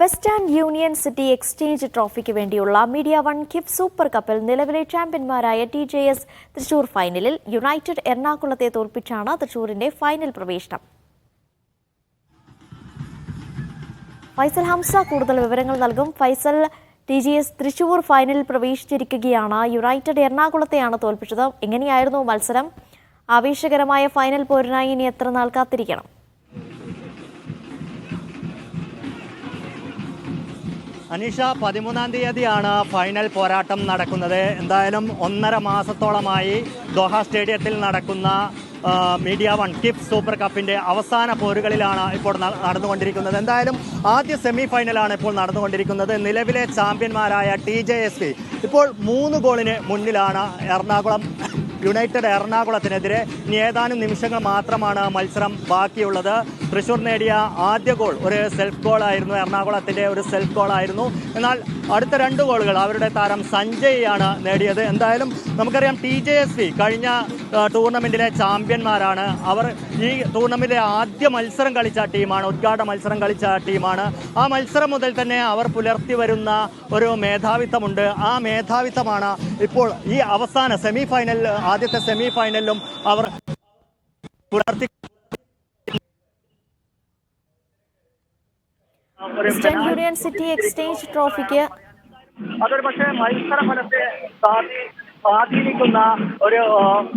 West and union city exchange ട്രോഫിക്ക് വേണ്ടിയുള്ള Media one കിഫ് super കപ്പിൽ നിലവിലെ ചാമ്പ്യന്മാരായ ടി ജെ എസ് തൃശൂർ ഫൈനലിൽ യുണൈറ്റഡ് എറണാകുളത്തെ തോൽപ്പിച്ചാണ് തൃശൂരിന്റെ ഫൈനൽ പ്രവേശനം. ഫൈസൽ ഹംസ കൂടുതൽ വിവരങ്ങൾ നൽകും. Faisal T G S Thrissur ഫൈനലിൽ പ്രവേശിച്ചിരിക്കുകയാണ്. യുണൈറ്റഡ് എറണാകുളത്തെയാണ് തോൽപ്പിച്ചത്. എങ്ങനെയായിരുന്നു മത്സരം? ആവേശകരമായ ഫൈനൽ പോരിനായി ഇനി എത്ര നാൾ കാത്തിരിക്കണം? അനീഷ പതിമൂന്നാം തീയതിയാണ് ഫൈനൽ പോരാട്ടം നടക്കുന്നത്. എന്തായാലും ഒന്നര മാസത്തോളമായി ദോഹ സ്റ്റേഡിയത്തിൽ നടക്കുന്ന മീഡിയ വൺ കിപ് സൂപ്പർ കപ്പിന്റെ അവസാന പോരുകളിലാണ് ഇപ്പോൾ നടന്നുകൊണ്ടിരിക്കുന്നത്. എന്തായാലും ആദ്യ സെമി ഫൈനലാണ് ഇപ്പോൾ നടന്നുകൊണ്ടിരിക്കുന്നത്. നിലവിലെ ചാമ്പ്യന്മാരായ ടി ജെ എസ് പി ഇപ്പോൾ മൂന്ന് ഗോളിന് മുന്നിലാണ്. എറണാകുളം യുണൈറ്റഡ് എറണാകുളത്തിനെതിരെ ഇനി ഏതാനും നിമിഷങ്ങൾ മാത്രമാണ് മത്സരം ബാക്കിയുള്ളത്. തൃശൂർ നേടിയ ആദ്യ ഗോൾ ഒരു സെൽഫ് ഗോൾ ആയിരുന്നു. എറണാകുളത്തിന്റെ ഒരു സെൽഫ് ഗോൾ ആയിരുന്നു. എന്നാൽ അടുത്ത രണ്ട് ഗോളുകൾ അവരുടെ താരം സഞ്ജയ് ആണ് നേടിയത്. എന്തായാലും നമുക്കറിയാം ടി ജെ എസ് വി കഴിഞ്ഞ ടൂർണമെന്റിലെ ചാമ്പ്യന്മാരാണ്. അവർ ഈ ടൂർണമെന്റിലെ ആദ്യ മത്സരം കളിച്ച ടീമാണ് ഉദ്ഘാടന മത്സരം കളിച്ച ടീമാണ്. ആ മത്സരം മുതൽ തന്നെ അവർ പുലർത്തി വരുന്ന ഒരു മേധാവിത്വമുണ്ട്. ആ മേധാവിത്വമാണ് ഇപ്പോൾ ഈ അവസാന സെമി ഫൈനൽ ആദ്യത്തെ സെമി ഫൈനലിലും അവർ പുലർത്തി വെസ്റ്റേൺ യൂണിയൻ സിറ്റി എക്സ്ചേഞ്ച് ട്രോഫിക്ക് അതൊരു പക്ഷേ മത്സര ഫലത്തെ സ്വാധീ- സ്വാധീനിക്കുന്ന ഒരു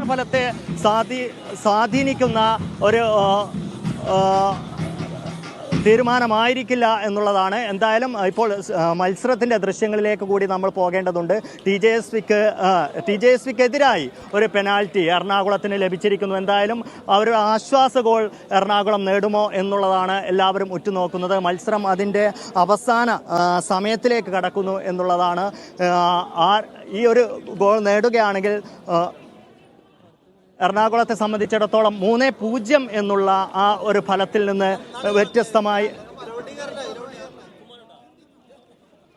ഫലത്തെ സ്വാധീ സ്വാധീനിക്കുന്ന ഒരു തീരുമാനമായിരിക്കില്ല എന്നുള്ളതാണ്. എന്തായാലും ഇപ്പോൾ മത്സരത്തിന്റെ ദൃശ്യങ്ങളിലേക്ക് കൂടി നമ്മൾ പോകേണ്ടതുണ്ട്. ടി ജെ എസ് വിക്ക് ടി ജെ എസ് വിക്കെതിരായി ഒരു പെനാൽറ്റി എറണാകുളത്തിന് ലഭിച്ചിരിക്കുന്നു. എന്തായാലും അവർ ആശ്വാസ ഗോൾ എറണാകുളം നേടുമോ എന്നുള്ളതാണ് എല്ലാവരും ഉറ്റുനോക്കുന്നത്. മത്സരം അതിന്റെ അവസാന സമയത്തിലേക്ക് കടക്കുന്നു എന്നുള്ളതാണ്. ആ, ഈ ഒരു ഗോൾ നേടുകയാണെങ്കിൽ എറണാകുളത്തെ സംബന്ധിച്ചിടത്തോളം മൂന്ന് പൂജ്യം എന്നുള്ള ആ ഒരു ഫലത്തിൽ നിന്ന് വ്യത്യസ്തമായി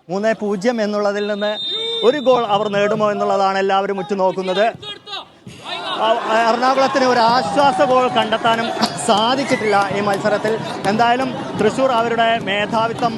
മൂന്ന് പൂജ്യം എന്നുള്ളതിൽ നിന്ന് ഒരു ഗോൾ അവർ നേടുമോ എന്നുള്ളതാണ് എല്ലാവരും ഉറ്റുനോക്കുന്നത്. എറണാകുളത്തിന് ഒരു ആശ്വാസ ഗോൾ കണ്ടെത്താനും സാധിച്ചിട്ടില്ല ഈ മത്സരത്തിൽ. എന്തായാലും തൃശ്ശൂർ അവരുടെ മേധാവിത്വം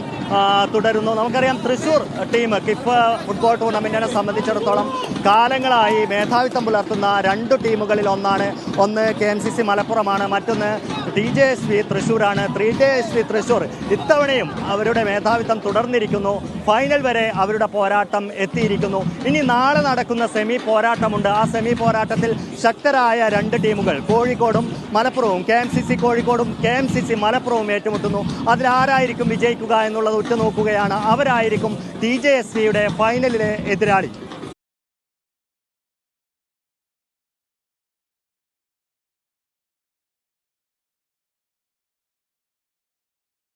തുടരുന്നു. നമുക്കറിയാം തൃശൂർ ടീം കിഫ് ഫുട്ബോൾ ടൂർണമെന്റിനെ സംബന്ധിച്ചിടത്തോളം കാലങ്ങളായി മേധാവിത്വം പുലർത്തുന്ന രണ്ട് ടീമുകളിൽ ഒന്നാണ്. ഒന്ന് കെ എം സി സി മലപ്പുറമാണ്. മറ്റൊന്ന് ടി ജെ എസ് വി തൃശ്ശൂരാണ് three J S V Thrissur ഇത്തവണയും അവരുടെ മേധാവിത്വം തുടർന്നിരിക്കുന്നു. ഫൈനൽ വരെ അവരുടെ പോരാട്ടം എത്തിയിരിക്കുന്നു. ഇനി നാളെ നടക്കുന്ന സെമി പോരാട്ടമുണ്ട്. ആ സെമി പോരാട്ടത്തിൽ ശക്തരായ രണ്ട് ടീമുകൾ കോഴിക്കോടും മലപ്പുറവും കെ എം സി സി കോഴിക്കോടും കെ എം സി സി മലപ്പുറവും ഏറ്റുമുട്ടുന്നു. അതിൽ ആരായിരിക്കും വിജയിക്കുക എന്നുള്ളത് ഉറ്റുനോക്കുകയാണ്. അവരായിരിക്കും ടി ജെ എസ് വിയുടെ ഫൈനലിലെ എതിരാളി.